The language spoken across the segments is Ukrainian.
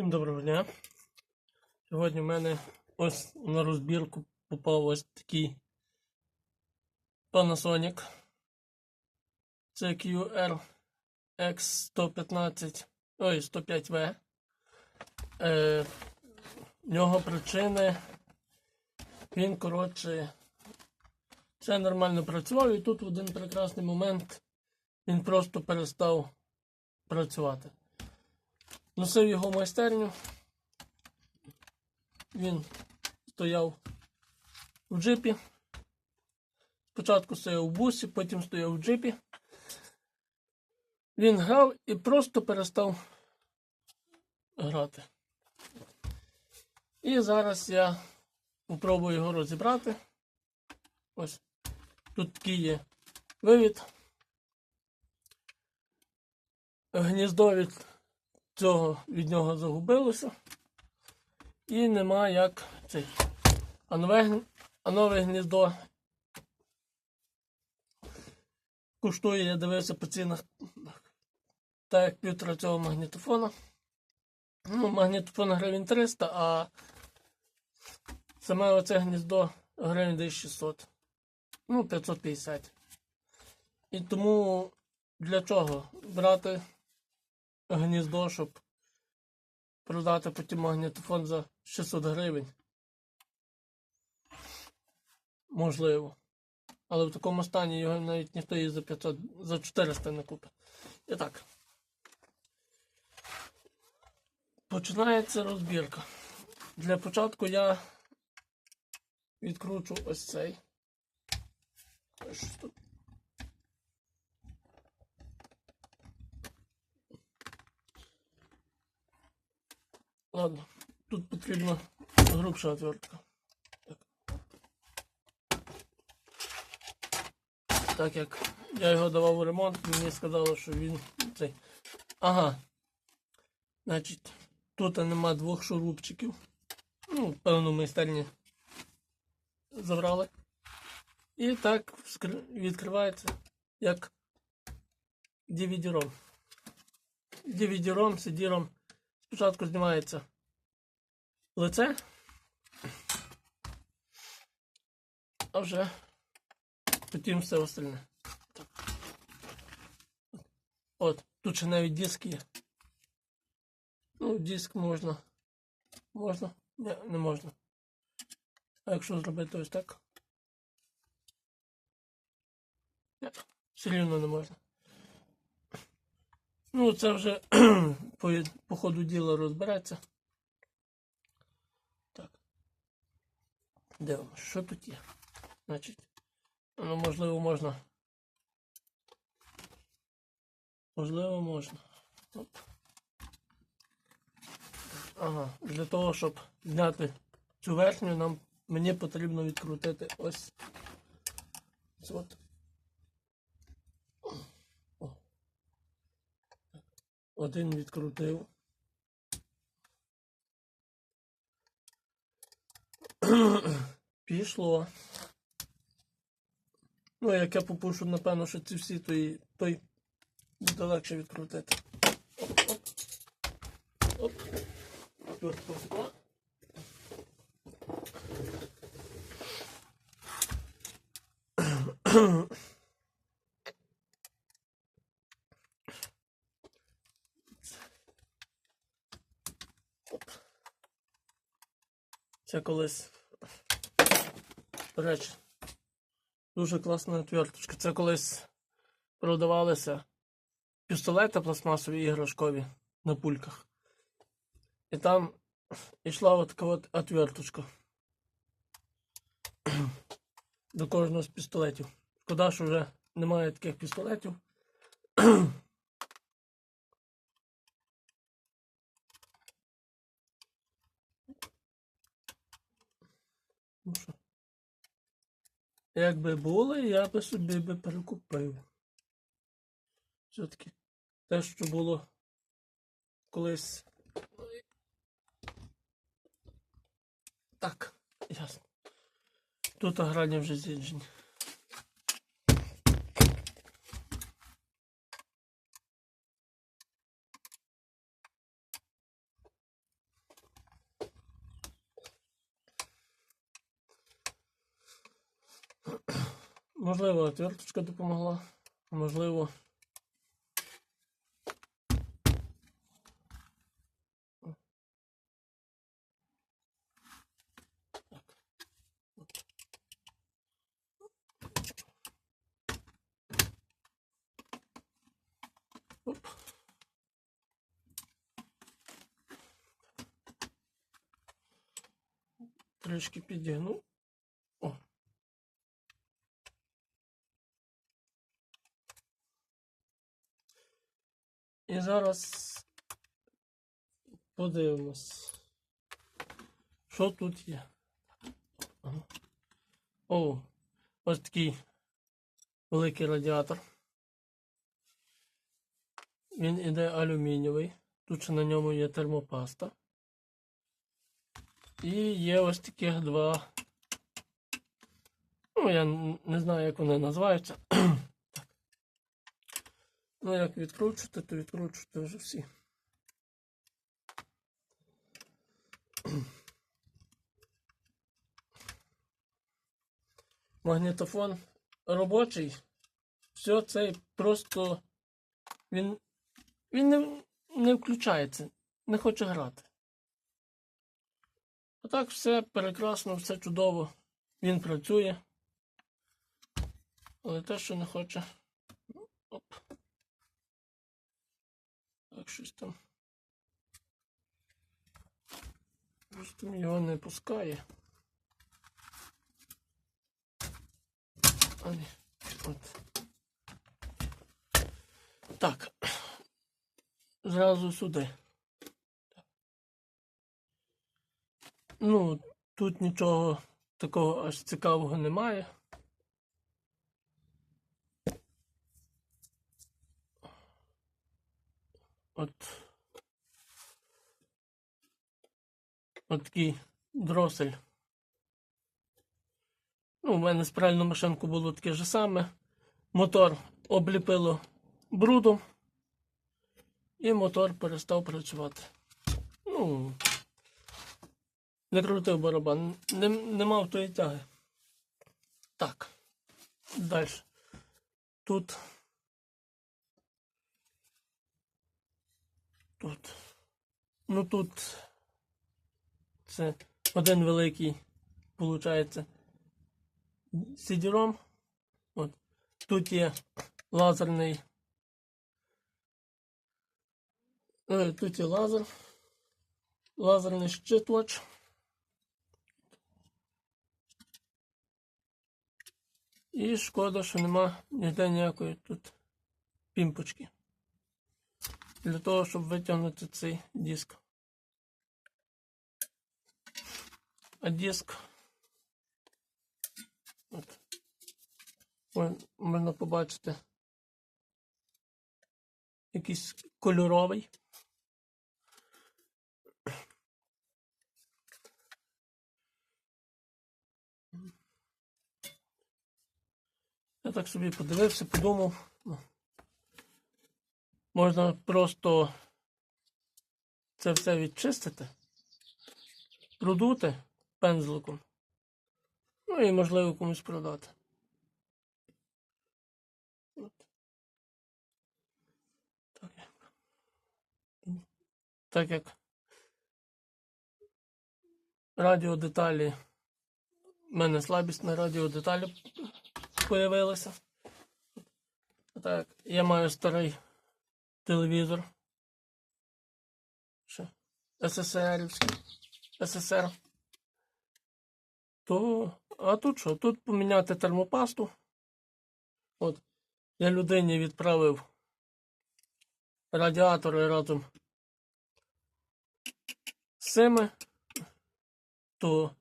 Всім доброго дня. Сьогодні в мене ось на розбірку попав ось такий Panasonic. Це QR X115, ой, 105V. Е, в нього причини. Він, коротше, це нормально працював, і тут в один прекрасний момент він просто перестав працювати. Носив його в майстерню. Він стояв в джипі. Спочатку стояв в бусі, потім стояв в джипі. Він грав і просто перестав грати. І зараз я спробую його розібрати. Ось тут такий є вивід. Гніздо від цього від нього загубилося. І нема як цей. А нове, а нове гніздо коштує, я дивився по цінах так як півтора цього магнітофона. Ну, магнітофон гривень 300, а саме оце гніздо гривень десь 600. Ну, 550. І тому для чого брати гніздо, щоб продати потім магнітофон за 600 гривень. Можливо. Але в такому стані його навіть ніхто її за 500, за 400 не купить. І так. Починається розбірка. Для початку я відкручу ось цей. Ось тут. Ладно, тут потрібна грубша отвертка. Так. як я його давав у ремонт, мені сказали, що він цей. Ага. Значить, тут нема двох шурупчиків. Ну, певно, майстерні забрали. І так відкривається як DVD-ROM. DVD-ROM, CD-ROM. Спочатку знімається лице, а вже потім все остальне. Так. От, тут ще навіть диск є. Ну, диск можна. Можна? Ні, не можна. А якщо зробити ось так? Ні, все рівно не можна. Ну, це вже по, по ходу діла розбереться. Так. Дивимося, що тут є. Значить, ну, можливо, можна. Можливо, можна. Оп. Ага, для того, щоб зняти цю верхню, нам мені потрібно відкрутити ось. ось от. Один відкрутив. Пішло. Ну, як я попушу, напевно, що ці всі, то і той буде легше відкрутити. Оп, оп. Оп. Оп. Це колись. До речі, дуже класна отверточка. Це колись продавалися пістолети пластмасові іграшкові на пульках. І там йшла от така от отверточка. До кожного з пістолетів. Шкода, що вже немає таких пістолетів. Що, Якби були, я би собі би перекупив. Все-таки те, що було колись. Так, ясно. Тут грані вже з'їджені. Можливо, отверточка допомогла. Можливо. Оп. Трішки підігну. Зараз подивимось, що тут є. О, ось такий великий радіатор. Він іде алюмінієвий. Тут ще на ньому є термопаста. І є ось таких два. Ну, я не знаю, як вони називаються. Ну, як відкручувати, то відкручувати вже всі. Магнітофон робочий. Все це просто він, він не, не включається, не хоче грати. А так все прекрасно, все чудово. Він працює. Але те, що не хоче. Оп. Так, щось там. Просто його не пускає. А. От. Так. Зразу сюди. Ну, тут нічого такого аж цікавого немає. От. Такий дросель. Ну, у мене з машинку було таке ж саме. Мотор обліпило брудом, і мотор перестав працювати. Ну, не крутив барабан, не, не мав тої тяги. Так. Далі. Тут. Тут. Ну тут. Це один великий, виходить, CD-ROM. От. Тут є лазерний. е, Тут є лазер. Лазерний щитувач. І шкода, що нема ніде ніякої тут пімпочки. Для того, щоб витягнути цей диск. А диск. От. Можна побачити. Якийсь кольоровий. Я так собі подивився, подумав. Можна просто це все відчистити, продути пензликом. Ну і можливо комусь продати. Так як. Так як радіодеталі. У мене слабість на радіодеталі появилася. Так, я маю старий телевізор. СССРівський. СССР. То, а тут що? Тут поміняти термопасту. От, я людині відправив радіатори разом з цими, то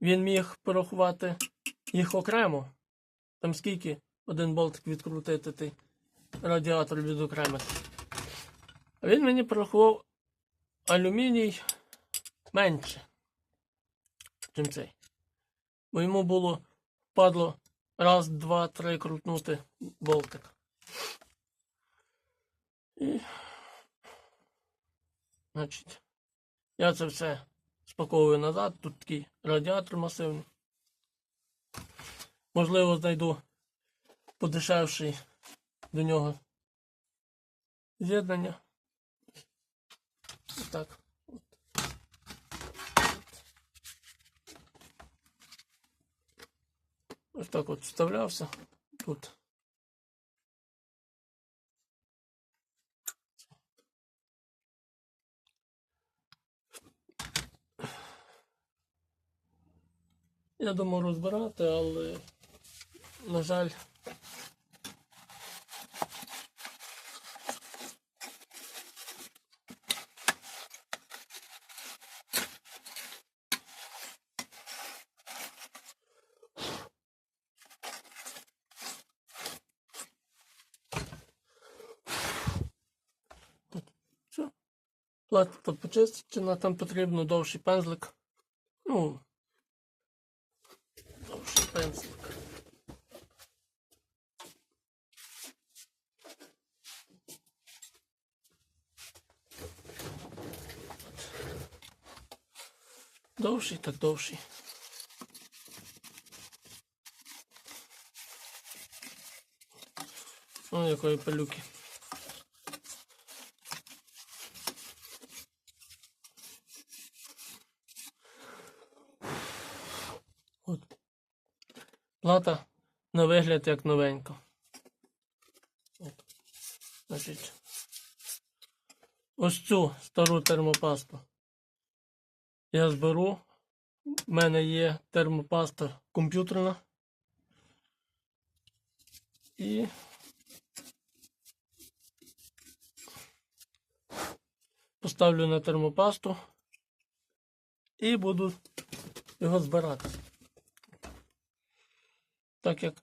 він міг порахувати їх окремо. Там скільки один болтик відкрутити той радіатор відокремити. А він мені порахував алюміній менше, чим цей. Бо йому було падло раз, два, три крутнути болтик. І, значить, я це все спаковую назад. Тут такий радіатор масивний. Можливо, знайду подешевший до нього з'єднання. Так. Ось так от вставлявся тут. Я думав розбирати, але, на жаль, все. Плата почищена, там потрібно довший пензлик. Ну, довший пензлик. Довший, так довший. О, якої пилюки. От. Плата на вигляд як новенька. От. Значить, ось цю стару термопасту я зберу. У мене є термопаста комп'ютерна. І поставлю на термопасту і буду його збирати. Так як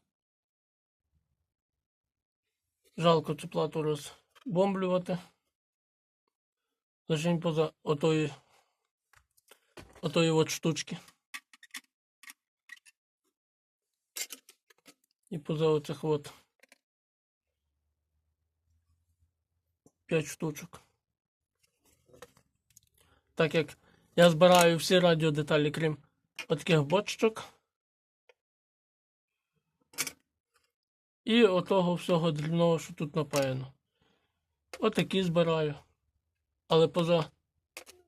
жалко цю плату розбомблювати. Лишень поза отої, отої от штучки. І поза оцих от 5 штучок. Так як я збираю всі радіодеталі, крім таких бочок. І отого всього дрібного, що тут напаяно. Отакі збираю. Але поза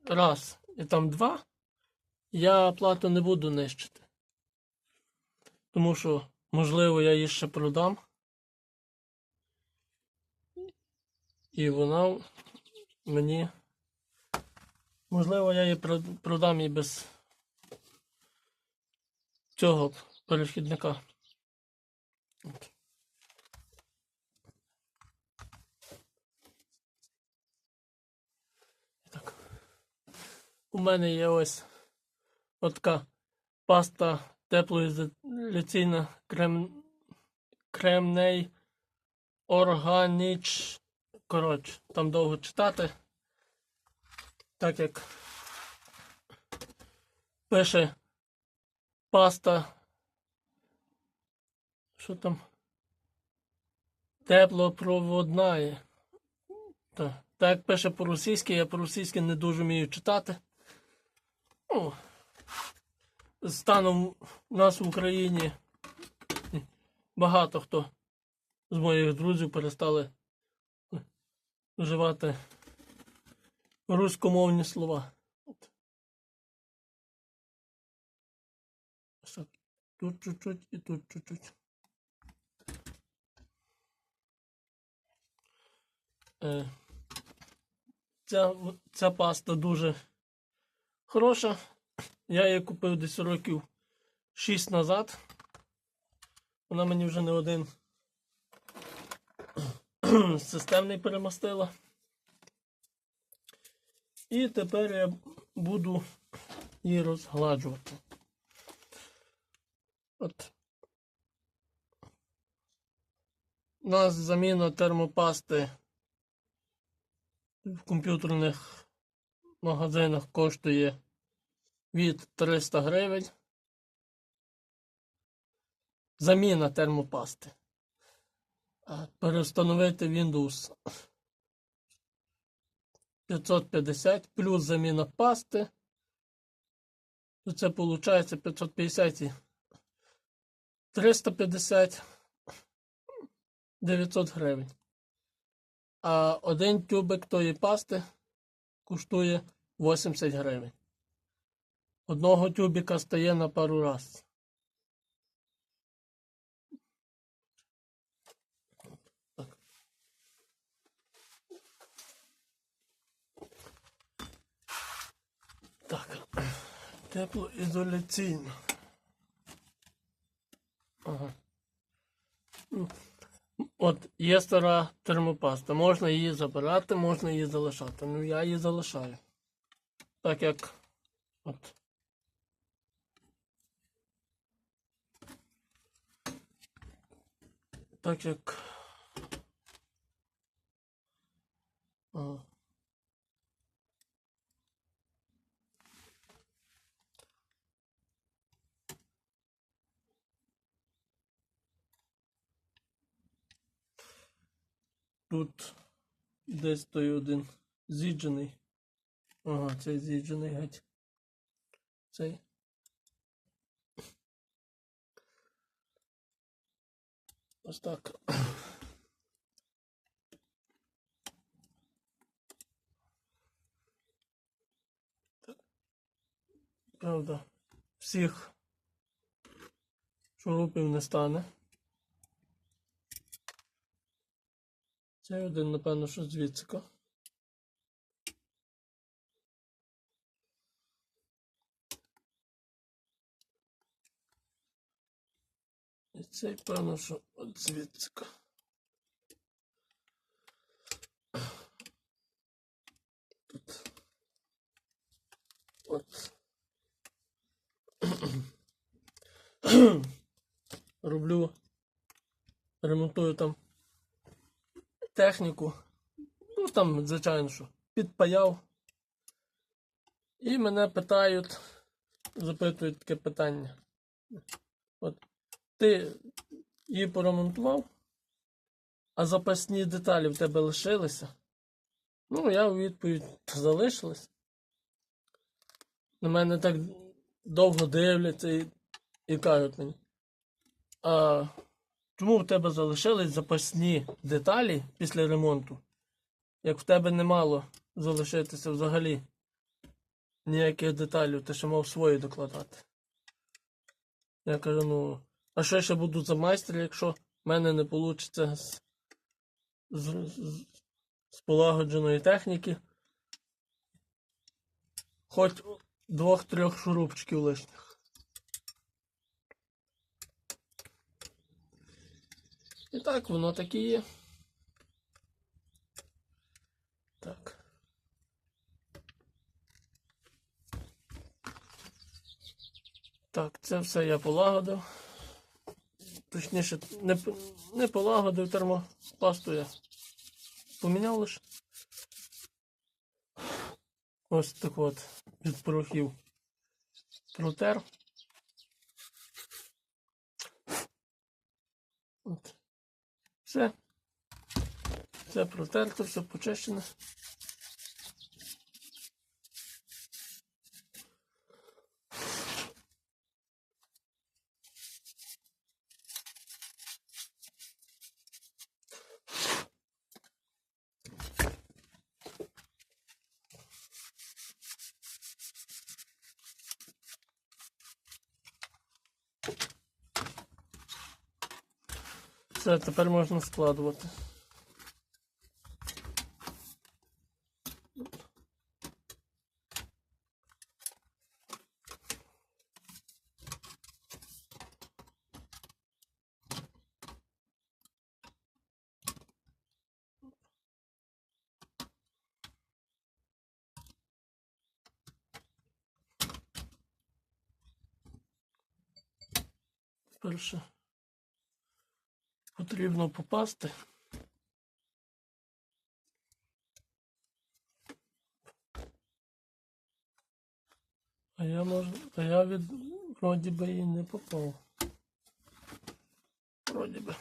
раз і там два я плату не буду нищити. Тому що, можливо, я її ще продам. І вона мені. Можливо, я її продам і без цього перехідника. У мене є ось така паста теплоізоляційна крем... кремней органіч. Коротше, там довго читати. Так як пише паста. Що там? Теплопроводна. Так, так як пише по-російськи, я по-російськи не дуже вмію читати. Ну, станом у нас в Україні багато хто з моїх друзів перестали вживати руськомовні слова. Тут чуть-чуть і тут чуть-чуть. Е, ця, ця паста дуже хороша. Я її купив десь років 6 назад. Вона мені вже не один системний перемастила. І тепер я буду її розгладжувати. От. У нас заміна термопасти в комп'ютерних магазинах коштує від 300 гривень. Заміна термопасти. Перестановити Windows 550 плюс заміна пасти. Це виходить 550 і 350 900 гривень. А один тюбик тої пасти коштує 80 гривень. Одного тюбика стає на пару раз. Так. Теплоізоляційно. Ага. От є стара термопаста. Можна її забирати, можна її залишати. Ну я її залишаю. Так як от. Так як. Ага. Тут десь той один зіджений. Ага, цей зіджений геть. Цей. Ось так. Правда, всіх шурупів не стане. Цей один, напевно, що звідсика. І цей, певно, що от звідсика. Тут. От. Роблю, ремонтую там техніку. Ну, там, звичайно, що підпаяв. І мене питають, запитують таке питання. От ти її поремонтував, а запасні деталі в тебе лишилися. Ну, я у відповідь залишились. На мене так довго дивляться і, і кажуть мені. А чому в тебе залишились запасні деталі після ремонту? Як в тебе не мало залишитися взагалі ніяких деталей, ти ще мав свої докладати. Я кажу, ну, а що я ще буду за майстер, якщо в мене не вийде з, з, з, з полагодженої техніки? Хоч двох-трьох шурупчиків лишніх. І так, воно так і є. Так. Так, це все я полагодив. Точніше, не, не полагодив термопасту я. Поміняв лише. Ось так от від порохів протер. От. Все. Все протерто, все почищене. Все, тепер можна складувати. Перше потрібно попасти. А я можу, а я від вроді би і не попав. Вроді би.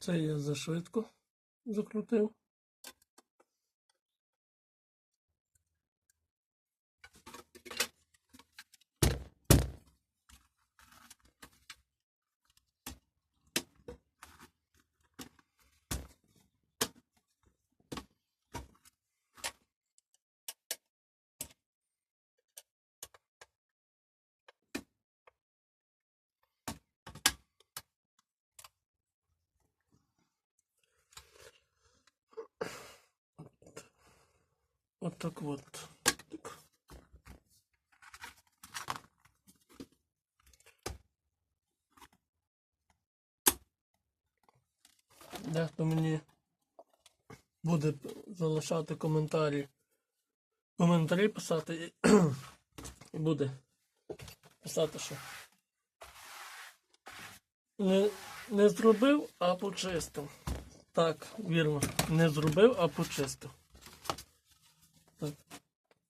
Це я зашвидко закрутив. Так вот. Дехто мені буде залишати коментарі. Коментарі писати і, і буде писати, що не, не зробив, а почистив. Так, вірно. Не зробив, а почистив.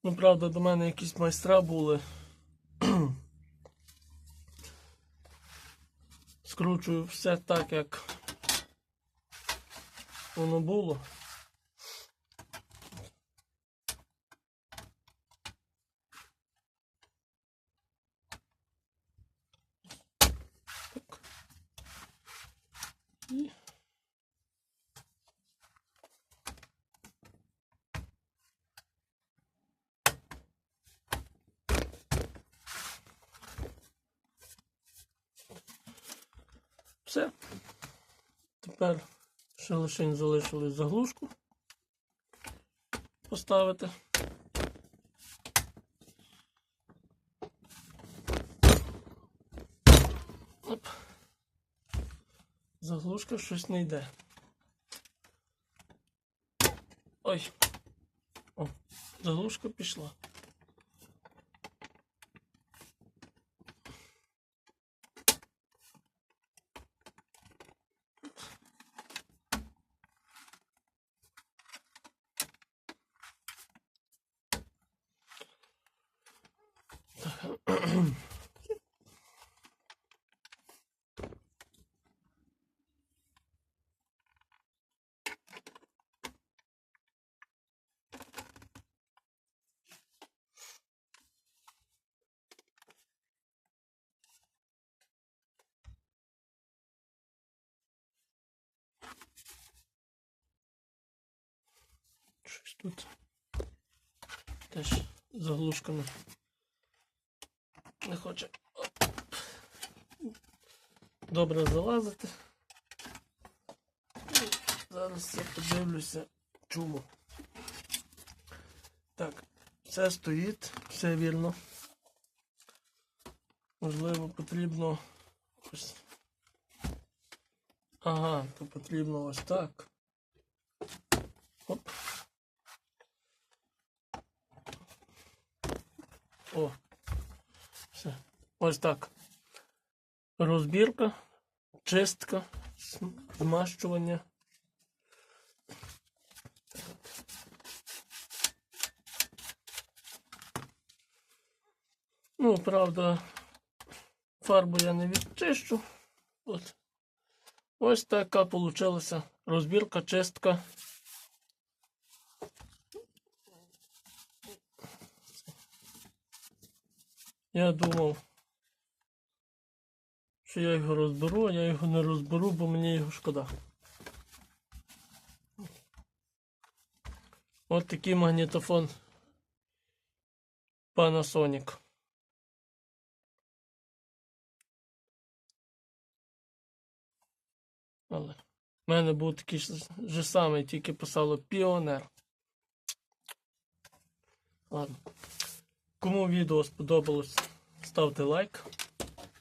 Ну, правда, до мене якісь майстра були. Скручую все так, як воно було. Все. Тепер ще лише залишилось заглушку поставити. Оп. Заглушка щось не йде. Ой. О, заглушка пішла. Щось тут? Теж заглушками не хоче добре залазити. Зараз я подивлюся чому. Так, все стоїть, все вірно. Можливо, потрібно ось. Ага, то потрібно ось так. Оп. О, все. Ось так. Розбірка, чистка, змащування. Ну, правда, фарбу я не відчищу. От. Ось така получилася розбірка, чистка. Я думав, що я його розберу, а я його не розберу, бо мені його шкода. От такий магнітофон Panasonic. Але в мене був такий же самий, тільки писало Піонер. Ладно. Кому відео сподобалось, ставте лайк,